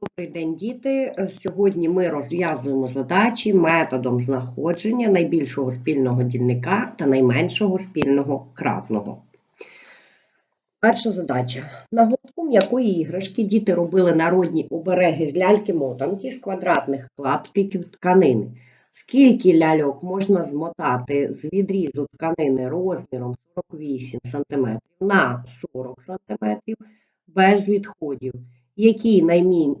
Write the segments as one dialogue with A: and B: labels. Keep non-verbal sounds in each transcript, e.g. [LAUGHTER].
A: Добрий день, діти. Е, Сьогодні ми розв'язуємо задачі методом знаходження найбільшого спільного дільника та найменшого спільного кратного. Перша задача. На гуртком якої іграшки діти робили народні обереги з ляльки-мотанки з квадратних клаптиків тканини. Скільки ляльок можна змотати з відрізу тканини розміром 48 см на 40 см без відходів? Який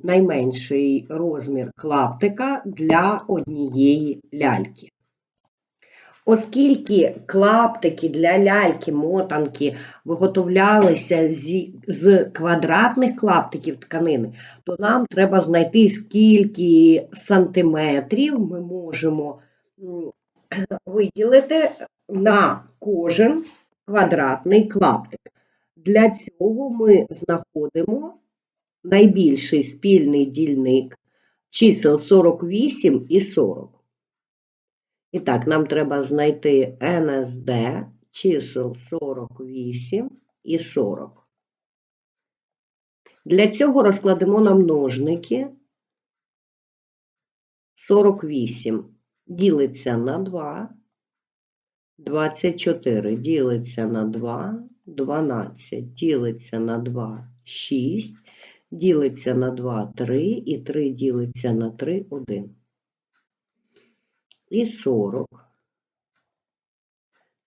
A: найменший розмір клаптика для однієї ляльки? Оскільки клаптики для ляльки-мотанки виготовлялися зі- з квадратних клаптиків тканини, то нам треба знайти, скільки сантиметрів ми можемо виділити на кожен квадратний клаптик. Для цього ми знаходимо найбільший спільний дільник. Чисел 48 і 40. І так, нам треба знайти НСД чисел 48 і 40. Для цього розкладемо на множники. 48 ділиться на 2, 24 ділиться на 2, 12 ділиться на 2, 6, ділиться на 2, 3 і 3 ділиться на 3, 1. І 40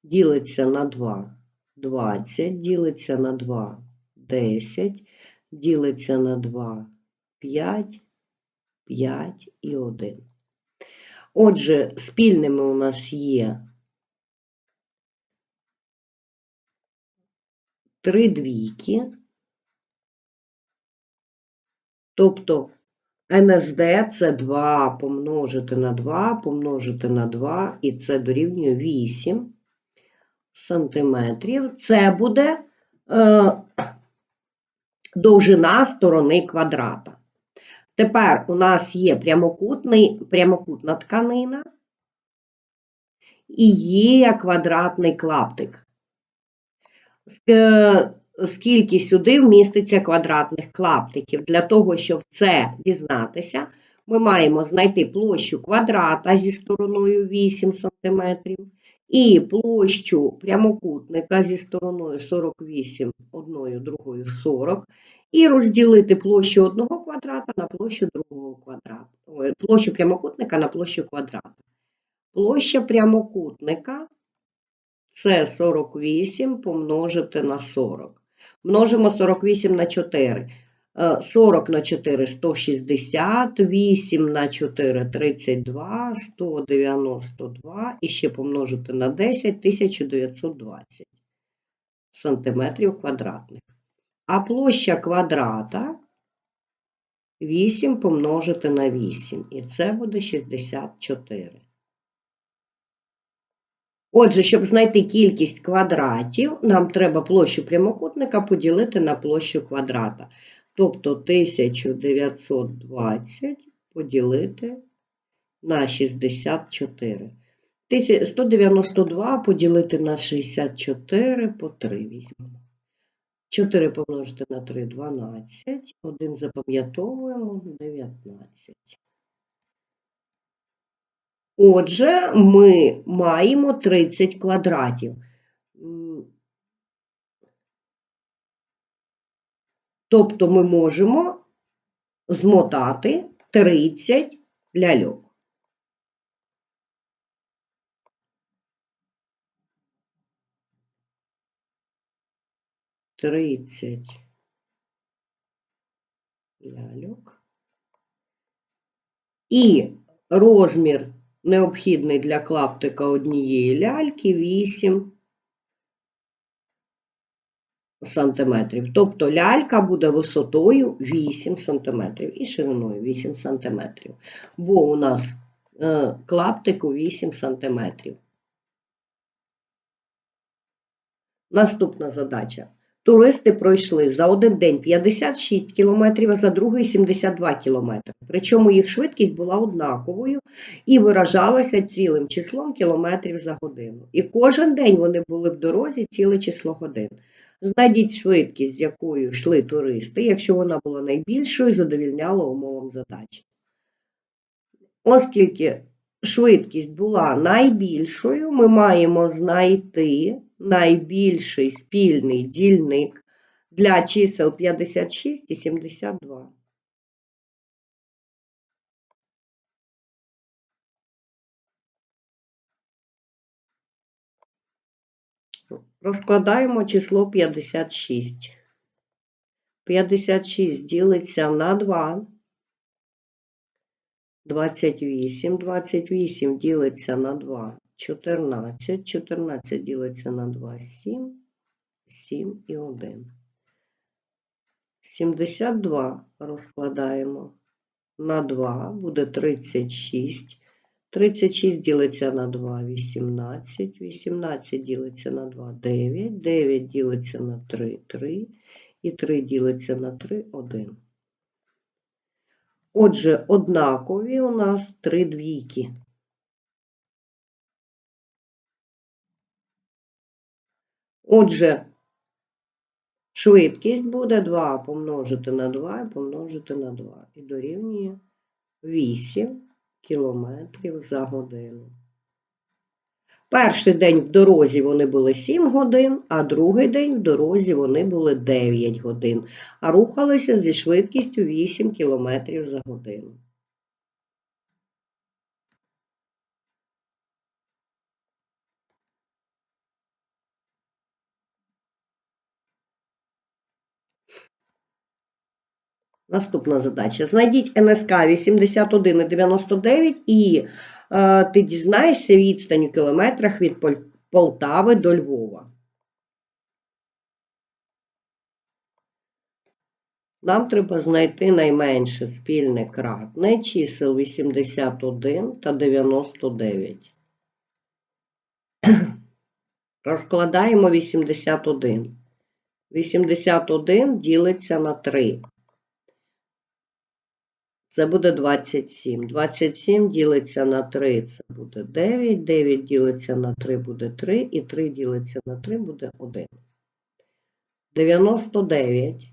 A: ділиться на 2, 20, ділиться на 2, 10, ділиться на 2, 5, 5 і 1. Отже, спільними у нас є три двійки, тобто НСД це 2 помножити на 2, помножити на 2, і це дорівнює 8 сантиметрів. Це буде е, довжина сторони квадрата. Тепер у нас є прямокутний, прямокутна тканина і є квадратний клаптик. Скільки сюди вміститься квадратних клаптиків? Для того, щоб це дізнатися, ми маємо знайти площу квадрата зі стороною 8 см і площу прямокутника зі стороною 48, одною, другою 40, і розділити площу одного квадрата на площу другого квадрата. Площу прямокутника на площу квадрата. Площа прямокутника це 48 помножити на 40. Множимо 48 на 4. Е, 40 на 4 – 160, 8 на 4 – 32, 192 і ще помножити на 10 – 1920 сантиметрів квадратних. А площа квадрата 8 помножити на 8, і це буде 64. Отже, щоб знайти кількість квадратів, нам треба площу прямокутника поділити на площу квадрата. Тобто 1920 поділити на 64. 192 поділити на 64 по 3 візьмемо. 4 помножити на 3 – 12. 1 запам'ятовуємо 19. Отже, ми маємо 30 квадратів. Тобто ми можемо змотати 30 ляльок. Тридцять ляльок. І розмір необхідний для клаптика однієї ляльки 8 сантиметрів. Тобто лялька буде висотою 8 сантиметрів і шириною 8 сантиметрів. Бо у нас е, клаптику 8 сантиметрів. Наступна задача. Туристи пройшли за один день 56 км, а за другий 72 км. Причому їх швидкість була однаковою і виражалася цілим числом кілометрів за годину. І кожен день вони були в дорозі ціле число годин. Знайдіть швидкість, з якою йшли туристи, якщо вона була найбільшою, задовільняла умовам задачі. Оскільки швидкість була найбільшою, ми маємо знайти найбільший спільний дільник для чисел 56 і 72. Розкладаємо число 56. 56 ділиться на 2. 28. 28 ділиться на 2. 14. 14 ділиться на 2. 7. 7 і 1. 72 розкладаємо на 2. Буде 36. 36 ділиться на 2, 18, 18 ділиться на 2, 9, 9 ділиться на 3, 3, і 3 ділиться на 3, 1. Отже, однакові у нас три двійки. Отже, швидкість буде 2 помножити на 2 і помножити на 2. І дорівнює 8 кілометрів за годину. Перший день в дорозі вони були 7 годин, а другий день в дорозі вони були 9 годин, а рухалися зі швидкістю 8 км за годину. Наступна задача. Знайдіть НСК 81 і 99 і е, ти дізнаєшся відстань у кілометрах від Полтави до Львова. Нам треба знайти найменше спільне кратне чисел 81 та 99. [CLEARS THROAT] Розкладаємо 81. 81 ділиться на 3. Це буде 27. 27 ділиться на 3, це буде 9. 9 ділиться на 3 буде 3. І 3 ділиться на 3 буде 1. 99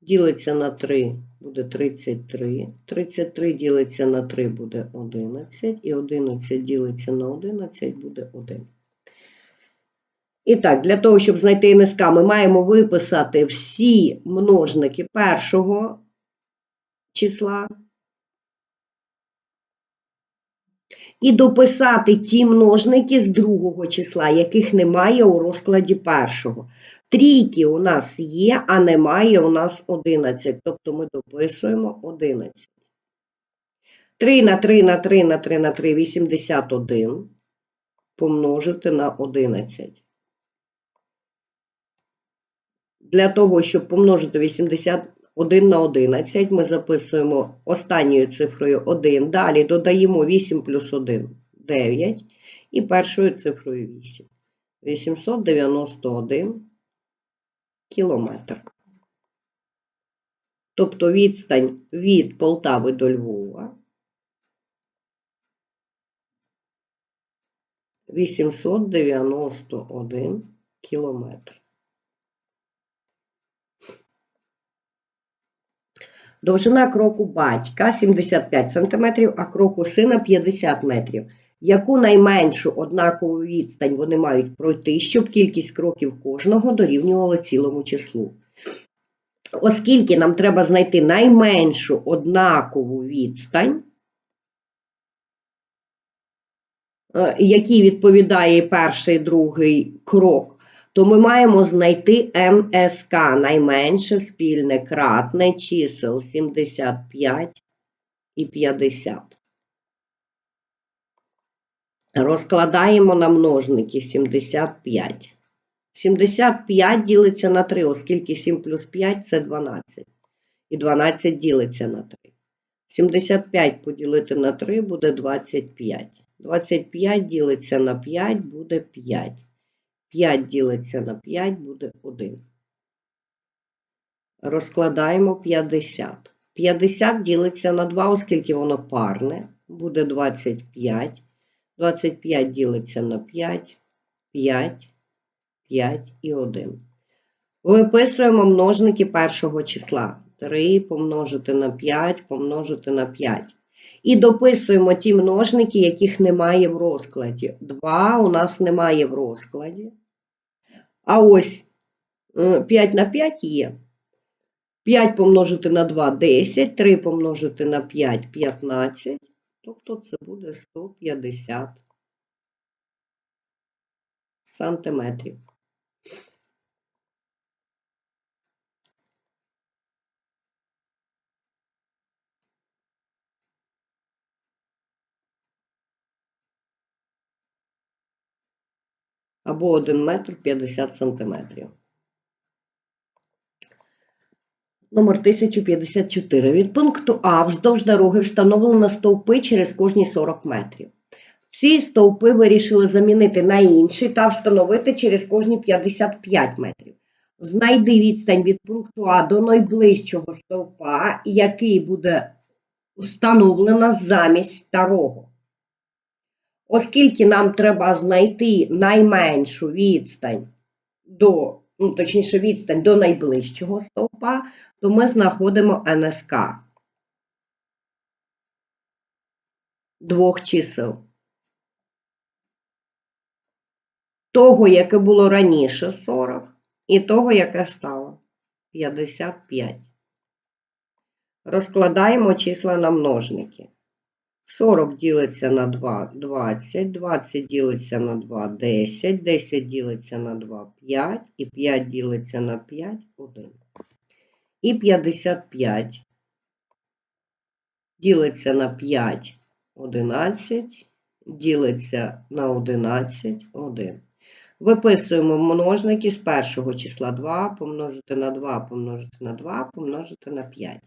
A: ділиться на 3 буде 33. 33 ділиться на 3 буде 11. І 11 ділиться на 11 буде 1. І так, для того, щоб знайти НСК, ми маємо виписати всі множники першого числа і дописати ті множники з другого числа, яких немає у розкладі першого. Трійки у нас є, а немає у нас 11, тобто ми дописуємо 11. 3 на 3 на 3 на 3 на 3 – 81 помножити на 11. Для того, щоб помножити 81 на 11, ми записуємо останньою цифрою 1. Далі додаємо 8 плюс 1 – 9. І першою цифрою 8. 891 кілометр. Тобто відстань від Полтави до Львова 891 кілометр. Довжина кроку батька 75 см, а кроку сина 50 метрів. Яку найменшу однакову відстань вони мають пройти, щоб кількість кроків кожного дорівнювала цілому числу? Оскільки нам треба знайти найменшу однакову відстань, е, якій відповідає перший другий крок, то ми маємо знайти НСК найменше спільне кратне чисел 75 і 50. Розкладаємо на множники 75. 75 ділиться на 3, оскільки 7 плюс 5 це 12. І 12 ділиться на 3. 75 поділити на 3 буде 25. 25 ділиться на 5 буде 5. 5 ділиться на 5 буде 1. Розкладаємо 50. 50 ділиться на 2, оскільки воно парне, буде 25. 25 ділиться на 5, 5. 5 і 1. Виписуємо множники першого числа. 3 помножити на 5 помножити на 5. І дописуємо ті множники, яких немає в розкладі. 2 у нас немає в розкладі. А ось е, 5 на 5 є. 5 помножити на 2 – 10, 3 помножити на 5 – 15. Тобто це буде 150 сантиметрів. Або 1 метр 50 сантиметрів. Номер 1054. Від пункту А вздовж дороги встановлено стовпи через кожні 40 метрів. Ці стовпи вирішили замінити на інші та встановити через кожні 55 метрів. Знайди відстань від пункту А до найближчого стовпа, який буде встановлено замість старого. Оскільки нам треба знайти найменшу відстань до, ну, точніше, відстань до найближчого стовпа, то ми знаходимо НСК двох чисел. Того, яке було раніше 40, і того, яке стало 55. Розкладаємо числа на множники. 40 ділиться на 2 20, 20 ділиться на 2 10, 10 ділиться на 2 5 і 5 ділиться на 5 1. І 55 ділиться на 5 11, ділиться на 11 1. Виписуємо множники з першого числа 2 помножити на 2 помножити на 2 помножити на 5.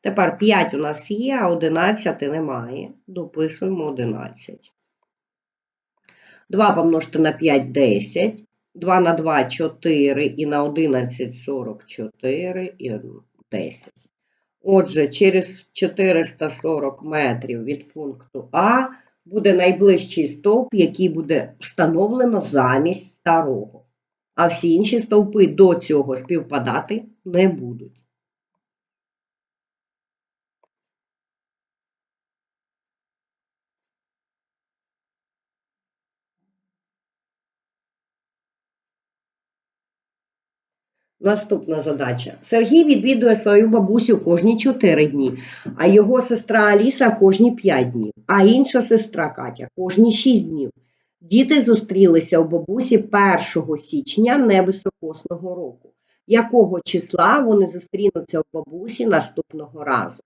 A: Тепер 5 у нас є, а 11 немає. Дописуємо 11. 2 помножити на 5 10. 2 на 2 4 і на 11 44 і 10. Отже, через 440 метрів від пункту А буде найближчий стовп, який буде встановлено замість старого. А всі інші стовпи до цього співпадати не будуть. Наступна задача. Сергій відвідує свою бабусю кожні 4 дні, а його сестра Аліса кожні 5 днів, а інша сестра Катя кожні 6 днів. Діти зустрілися у бабусі 1 січня невисокосного року. Якого числа вони зустрінуться у бабусі наступного разу?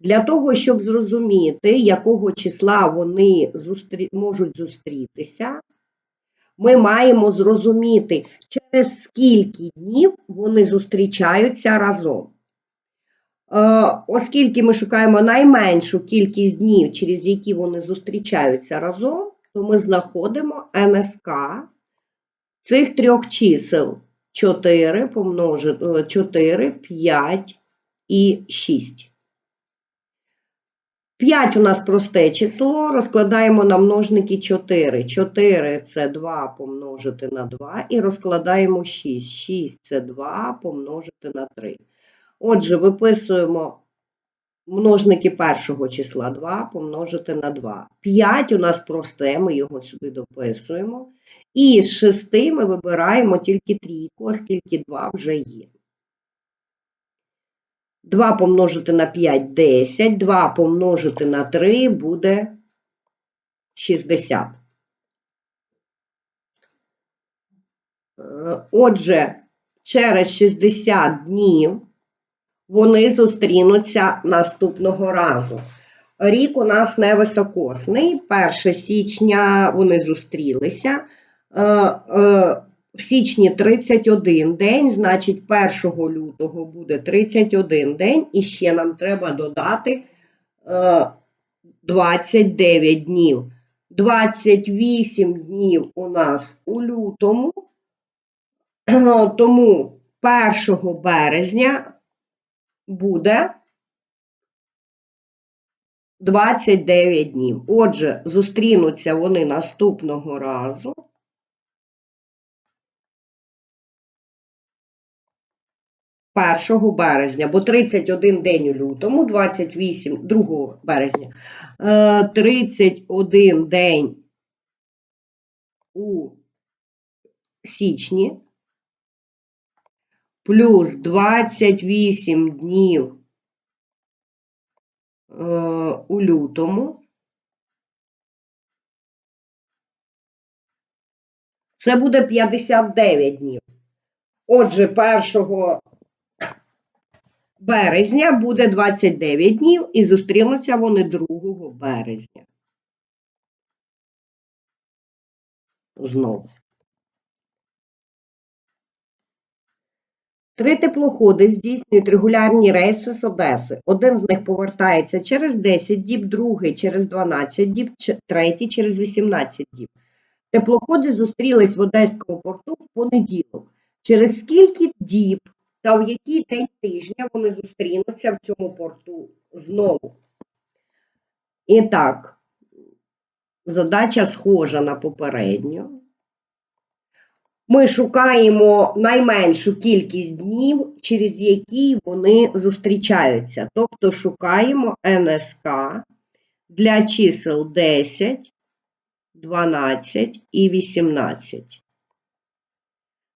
A: Для того, щоб зрозуміти, якого числа вони зустрі... можуть зустрітися, ми маємо зрозуміти, через скільки днів вони зустрічаються разом. Е, Оскільки ми шукаємо найменшу кількість днів, через які вони зустрічаються разом, то ми знаходимо НСК цих трьох чисел 4 помножити 4, 5 і 6. 5 у нас просте число, розкладаємо на множники 4. 4 це 2 помножити на 2 і розкладаємо 6. 6 це 2 помножити на 3. Отже, виписуємо множники першого числа 2 помножити на 2. 5 у нас просте, ми його сюди дописуємо. І з 6 ми вибираємо тільки трійку, оскільки 2 вже є. 2 помножити на 5 – 10, 2 помножити на 3 буде 60. Е, Отже, через 60 днів вони зустрінуться наступного разу. Рік у нас невисокосний. 1 січня вони зустрілися. Е, е, в січні 31 день, значить 1 лютого буде 31 день, і ще нам треба додати 29 днів. 28 днів у нас у лютому, [CLEARS THROAT] тому 1 березня буде 29 днів. Отже, зустрінуться вони наступного разу. 1 березня, бо 31 день у лютому, 28 2 березня, е, 31 день у січні, плюс 28 днів е, у лютому. Це буде 59 днів. Отже, 1 березня буде 29 днів і зустрінуться вони 2 березня. Знову. Три теплоходи здійснюють регулярні рейси з Одеси. Один з них повертається через 10 діб, другий через 12 діб, третій через 18 діб. Теплоходи зустрілись в Одеському порту в понеділок. Через скільки діб та в який день тижня вони зустрінуться в цьому порту знову? І так, задача схожа на попередню. Ми шукаємо найменшу кількість днів, через які вони зустрічаються. Тобто шукаємо НСК для чисел 10, 12 і 18.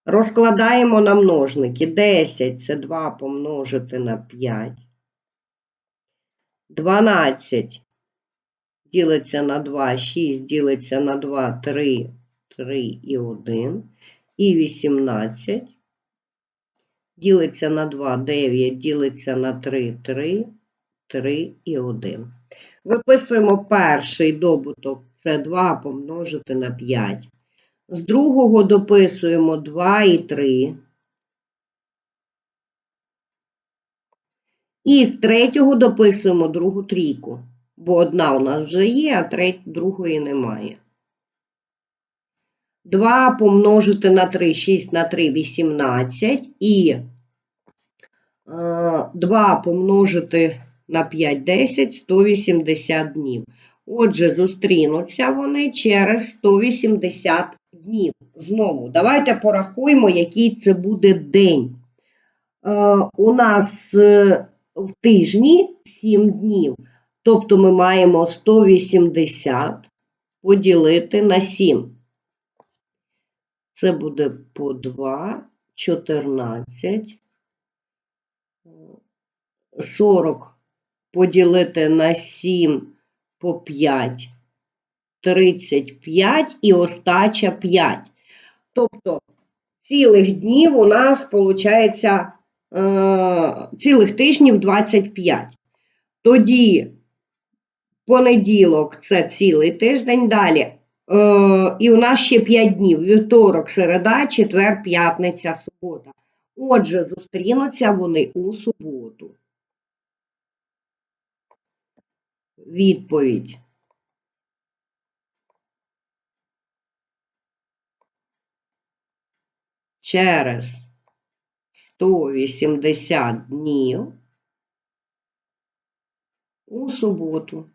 A: Розкладаємо на множники. 10 це 2 помножити на 5. 12 ділиться на 2, 6 ділиться на 2, 3, 3 і 1. І 18 ділиться на 2, 9, ділиться на 3, 3, 3 і 1. Виписуємо перший добуток, це 2 помножити на 5. З другого дописуємо 2 і 3. І з третього дописуємо другу трійку, бо одна у нас вже є, а треть, другої немає. 2 помножити на 3, 6 на 3, 18. І е, 2 помножити на 5, 10, 180 днів. Отже, зустрінуться вони через 180 днів. Знову, давайте порахуємо, який це буде день. Е, у нас е, в тижні 7 днів. Тобто ми маємо 180 поділити на 7. Це буде по 2, 14, 40 поділити на 7 по 5, 35 і остача 5. Тобто цілих днів у нас виходить е, цілих тижнів 25. Тоді понеділок це цілий тиждень далі. Е, і у нас ще 5 днів: вівторок, середа, четвер, п'ятниця, субота. Отже, зустрінуться вони у суботу. Відповідь. Через 180 днів у суботу.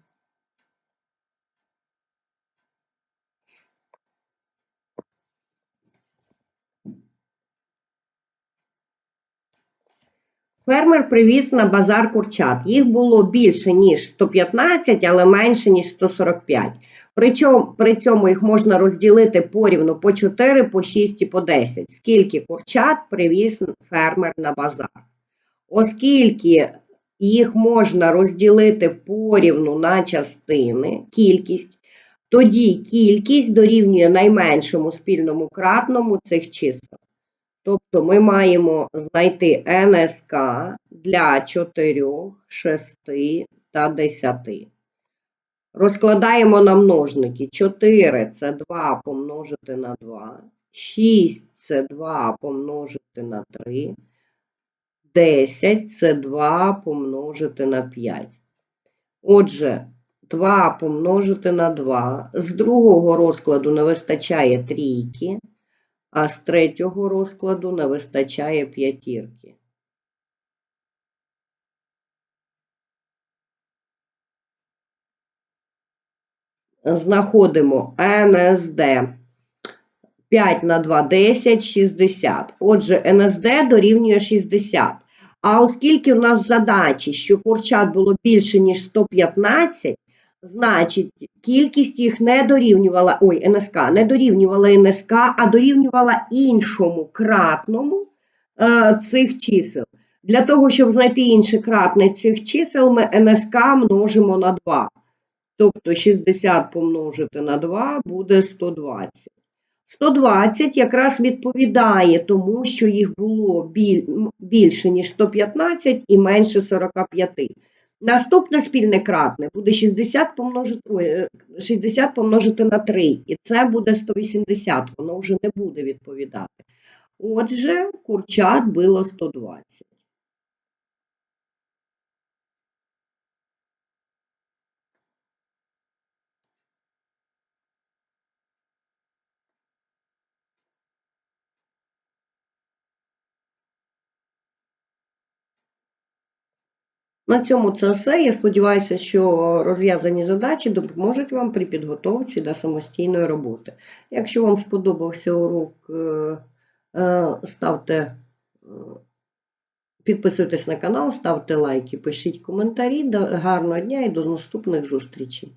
A: Фермер привіз на базар курчат. Їх було більше, ніж 115, але менше, ніж 145. Причому при цьому їх можна розділити порівну по 4, по 6 і по 10. Скільки курчат привіз фермер на базар? Оскільки їх можна розділити порівну на частини, кількість, тоді кількість дорівнює найменшому спільному кратному цих чисел. Тобто ми маємо знайти НСК для 4, 6 та 10. Розкладаємо на множники. 4 це 2 помножити на 2, 6 це 2 помножити на 3, 10 це 2 помножити на 5. Отже, 2 помножити на 2. З другого розкладу не вистачає трійки а з третього розкладу не вистачає п'ятірки. Знаходимо НСД 5 на 2 – 10, 60. Отже, НСД дорівнює 60. А оскільки у нас задачі, що курчат було більше, ніж 115, значить кількість їх не дорівнювала, ой, НСК, не дорівнювала НСК, а дорівнювала іншому кратному е, цих чисел. Для того, щоб знайти інше кратне цих чисел, ми НСК множимо на 2. Тобто 60 помножити на 2 буде 120. 120 якраз відповідає тому, що їх було біль- більше, ніж 115 і менше 45. Наступне спільне кратне буде 60 помножити, ой, е, 60 помножити на 3, і це буде 180, воно вже не буде відповідати. Отже, курчат було 120. На цьому це все. Я сподіваюся, що розв'язані задачі допоможуть вам при підготовці до самостійної роботи. Якщо вам сподобався урок, е, е, ставте, е, підписуйтесь на канал, ставте лайки, пишіть коментарі. Гарного дня і до наступних зустрічей!